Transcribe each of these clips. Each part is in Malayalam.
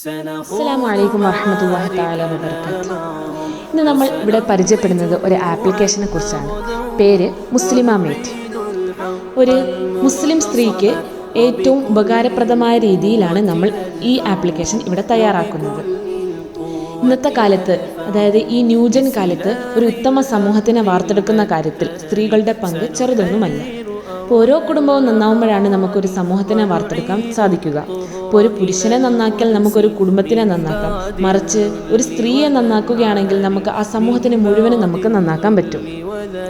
അസ്സാം വലൈക്കും വാഹമത്തല്ലാഹി താല വബർക്കാത്ത്. ഇന്ന് നമ്മൾ ഇവിടെ പരിചയപ്പെടുന്നത് ഒരു ആപ്ലിക്കേഷനെ കുറിച്ചാണ്. പേര് മുസ്ലിമ മേറ്റ്. ഒരു മുസ്ലിം സ്ത്രീക്ക് ഏറ്റവും ഉപകാരപ്രദമായ രീതിയിലാണ് നമ്മൾ ഈ ആപ്ലിക്കേഷൻ ഇവിടെ തയ്യാറാക്കുന്നത്. ഇന്നത്തെ കാലത്ത് അതായത് ഈ ന്യൂജൻ കാലത്ത് ഒരു ഉത്തമ സമൂഹത്തിനെ വാർത്തെടുക്കുന്ന കാര്യത്തിൽ സ്ത്രീകളുടെ പങ്ക് ചെറുതൊന്നുമല്ല. അപ്പോൾ ഓരോ കുടുംബവും നന്നാവുമ്പോഴാണ് നമുക്കൊരു സമൂഹത്തിനെ വാർത്തെടുക്കാൻ സാധിക്കുക. ഇപ്പോൾ ഒരു പുരുഷനെ നന്നാക്കിയാൽ നമുക്കൊരു കുടുംബത്തിനെ നന്നാക്കാം. മറിച്ച് ഒരു സ്ത്രീയെ നന്നാക്കുകയാണെങ്കിൽ നമുക്ക് ആ സമൂഹത്തിന് മുഴുവനും നമുക്ക് നന്നാക്കാൻ പറ്റും.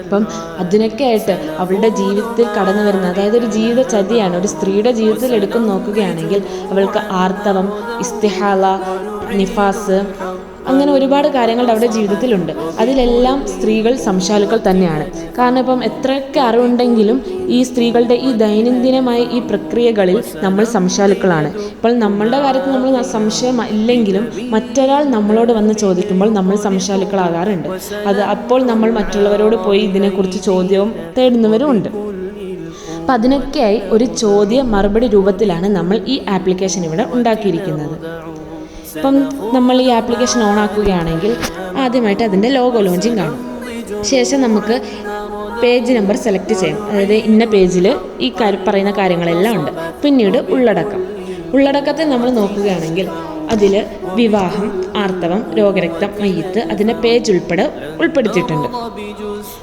അപ്പം അതിനൊക്കെ ആയിട്ട് അവളുടെ ജീവിതത്തിൽ കടന്നു വരുന്ന അതായത് ഒരു ജീവിത ചതിയാണ് ഒരു സ്ത്രീയുടെ ജീവിതത്തിൽ എടുക്കും നോക്കുകയാണെങ്കിൽ അവൾക്ക് ആർത്തവം ഇസ്തിഹാല നിഫാസ് അങ്ങനെ ഒരുപാട് കാര്യങ്ങൾ അവരുടെ ജീവിതത്തിലുണ്ട്. അതിലെല്ലാം സ്ത്രീകൾ സംശാലുക്കൾ തന്നെയാണ്. കാരണം ഇപ്പം എത്രയൊക്കെ അറിവുണ്ടെങ്കിലും ഈ സ്ത്രീകളുടെ ഈ ദൈനംദിനമായ ഈ പ്രക്രിയകളിൽ നമ്മൾ സംശാലുക്കളാണ്. ഇപ്പോൾ നമ്മളുടെ കാര്യത്തിൽ നമ്മൾ സംശയം ഇല്ലെങ്കിലും മറ്റൊരാൾ നമ്മളോട് വന്ന് ചോദിക്കുമ്പോൾ നമ്മൾ സംശാലുക്കളാകാറുണ്ട്. അത് അപ്പോൾ നമ്മൾ മറ്റുള്ളവരോട് പോയി ഇതിനെക്കുറിച്ച് ചോദ്യവും തേടുന്നവരും അപ്പം അതിനൊക്കെയായി ഒരു ചോദ്യ മറുപടി രൂപത്തിലാണ് നമ്മൾ ഈ ആപ്ലിക്കേഷൻ ഇവിടെ ഉണ്ടാക്കിയിരിക്കുന്നത്. ഇപ്പം നമ്മൾ ഈ ആപ്ലിക്കേഷൻ ഓൺ ആക്കുകയാണെങ്കിൽ ആദ്യമായിട്ട് അതിന്റെ ലോഗോ ലോഞ്ചിങ് കാണും. ശേഷം നമുക്ക് പേജ് നമ്പർ സെലക്ട് ചെയ്യാം. അതായത് ഇന്ന പേജിൽ ഈ പറയുന്ന കാര്യങ്ങളെല്ലാം ഉണ്ട്. പിന്നീട് ഉള്ളടക്കം. ഉള്ളടക്കത്തെ നമ്മൾ നോക്കുകയാണെങ്കിൽ അതിൽ വിവാഹം ആർത്തവം രോഗരക്തം മയ്യത്ത് അതിന്റെ പേജ് ഉൾപ്പെടെ ഉൾപ്പെടുത്തിയിട്ടുണ്ട്.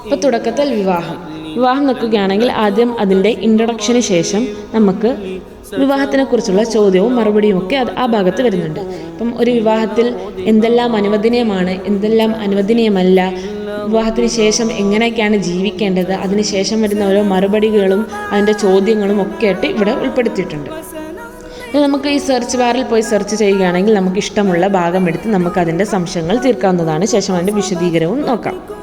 അപ്പോൾ തുടക്കത്തിൽ വിവാഹം. വിവാഹം നോക്കുകയാണെങ്കിൽ ആദ്യം അതിന്റെ ഇൻട്രൊഡക്ഷന് ശേഷം നമുക്ക് വിവാഹത്തിനെക്കുറിച്ചുള്ള ചോദ്യവും മറുപടിയും ഒക്കെ അത് ആ ഭാഗത്ത് വരുന്നുണ്ട്. അപ്പം ഒരു വിവാഹത്തിൽ എന്തെല്ലാം അനുവദനീയമാണ് എന്തെല്ലാം അനുവദനീയമല്ല വിവാഹത്തിന് ശേഷം എങ്ങനെയൊക്കെയാണ് ജീവിക്കേണ്ടത് അതിനുശേഷം വരുന്ന ഓരോ മറുപടികളും അതിന്റെ ചോദ്യങ്ങളും ഒക്കെ ആയിട്ട് ഇവിടെ ഉൾപ്പെടുത്തിയിട്ടുണ്ട്. നമുക്ക് ഈ സെർച്ച് ബാറിൽ പോയി സെർച്ച് ചെയ്യുകയാണെങ്കിൽ നമുക്ക് ഇഷ്ടമുള്ള ഭാഗം എടുത്ത് നമുക്ക് അതിന്റെ സംശയങ്ങൾ തീർക്കാവുന്നതാണ്. ശേഷം അതിന്റെ വിശദീകരവും നോക്കാം.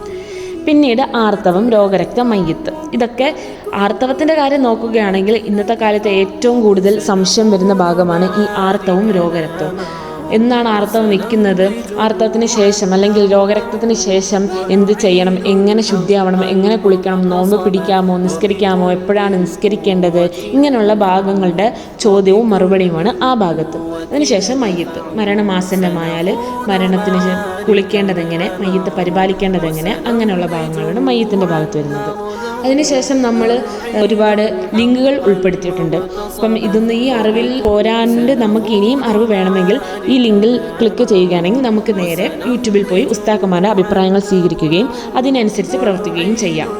പിന്നീട് ആർത്തവം രോഗരക്തം മയ്യത്ത്. ഇതൊക്കെ ആർത്തവത്തിന്റെ കാര്യം നോക്കുകയാണെങ്കിൽ ഇന്നത്തെ കാലത്ത് ഏറ്റവും കൂടുതൽ സംശയം വരുന്ന ഭാഗമാണ് ഈ ആർത്തവും രോഗരക്തവും. എന്നാണ് ആർത്തവം നിൽക്കുന്നത്? ആർത്തവത്തിന് ശേഷം അല്ലെങ്കിൽ രോഗരക്തത്തിന് ശേഷം എന്ത് ചെയ്യണം? എങ്ങനെ ശുദ്ധിയാവണം? എങ്ങനെ കുളിക്കണം? നോമ്പ് പിടിക്കാമോ? നിസ്കരിക്കാമോ? എപ്പോഴാണ് നിസ്കരിക്കേണ്ടത്? ഇങ്ങനെയുള്ള ഭാഗങ്ങളുടെ ചോദ്യവും മറുപടിയുമാണ് ആ ഭാഗത്ത്. അതിനുശേഷം മയ്യത്ത്. മരണമാസന്നമായാൽ മരണത്തിന് കുളിക്കേണ്ടതെങ്ങനെ മയ്യത്ത് പരിപാലിക്കേണ്ടതെങ്ങനെ അങ്ങനെയുള്ള ഭാഗങ്ങളാണ് മയ്യത്തിന്റെ ഭാഗത്ത് വരുന്നത്. അതിനുശേഷം നമ്മൾ ഒരുപാട് ലിങ്കുകൾ ഉൾപ്പെടുത്തിയിട്ടുണ്ട്. അപ്പം ഇതൊന്ന് ഈ അറിവിൽ പോരാണ്ട് നമുക്ക് ഇനിയും അറിവ് വേണമെങ്കിൽ ഈ ലിങ്കിൽ ക്ലിക്ക് ചെയ്യുകയാണെങ്കിൽ നമുക്ക് നേരെ യൂട്യൂബിൽ പോയി ഉസ്താക്കന്മാരുടെ അഭിപ്രായങ്ങൾ സ്വീകരിക്കുകയും അതിനനുസരിച്ച് പ്രവർത്തിക്കുകയും ചെയ്യാം.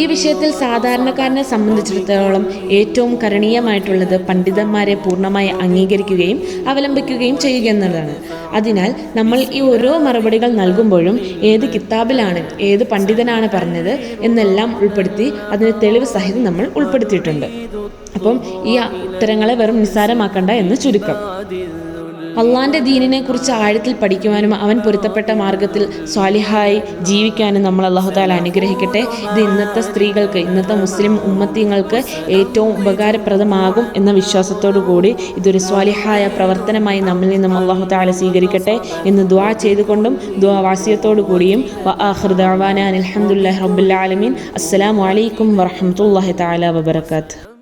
ഈ വിഷയത്തിൽ സാധാരണക്കാരനെ സംബന്ധിച്ചിടത്തോളം ഏറ്റവും കരണീയമായിട്ടുള്ളത് പണ്ഡിതന്മാരെ പൂർണമായി അംഗീകരിക്കുകയും അവലംബിക്കുകയും ചെയ്യുക എന്നുള്ളതാണ്. അതിനാൽ നമ്മൾ ഈ ഓരോ മറുപടികൾ നൽകുമ്പോഴും ഏത് കിതാബിലാണ് ഏത് പണ്ഡിതനാണ് പറഞ്ഞത് എന്നെല്ലാം ഉൾപ്പെടുത്തി അതിന് തെളിവ് സഹിതം നമ്മൾ ഉൾപ്പെടുത്തിയിട്ടുണ്ട്. അപ്പം ഈ ഉത്തരങ്ങളെ വെറും നിസ്സാരമാക്കണ്ട എന്ന് ചുരുക്കം. അള്ളാന്റെ ദീനിനെ കുറിച്ച് ആഴത്തിൽ പഠിക്കുവാനും അവൻ പൊരുത്തപ്പെട്ട മാർഗത്തിൽ സ്വാലിഹായി ജീവിക്കാനും നമ്മൾ അള്ളാഹു താല അനുഗ്രഹിക്കട്ടെ. ഇത് ഇന്നത്തെ സ്ത്രീകൾക്ക് ഇന്നത്തെ മുസ്ലിം ഉമ്മത്തിങ്ങൾക്ക് ഏറ്റവും ഉപകാരപ്രദമാകും എന്ന വിശ്വാസത്തോടു കൂടി ഇതൊരു സ്വാലിഹായ പ്രവർത്തനമായി നമ്മിൽ നിന്നും അള്ളാഹു താല സ്വീകരിക്കട്ടെ എന്ന് ദ്വാ ചെയ്തുകൊണ്ടും ദ്വാ വാസ്യത്തോടു കൂടിയും. അലഹമുല്ലാ റബുല്ലാലമീൻ അസ്സലാമലൈക്കും വറഹമത്തല്ലാഹി താല വബർക്കാത്ത്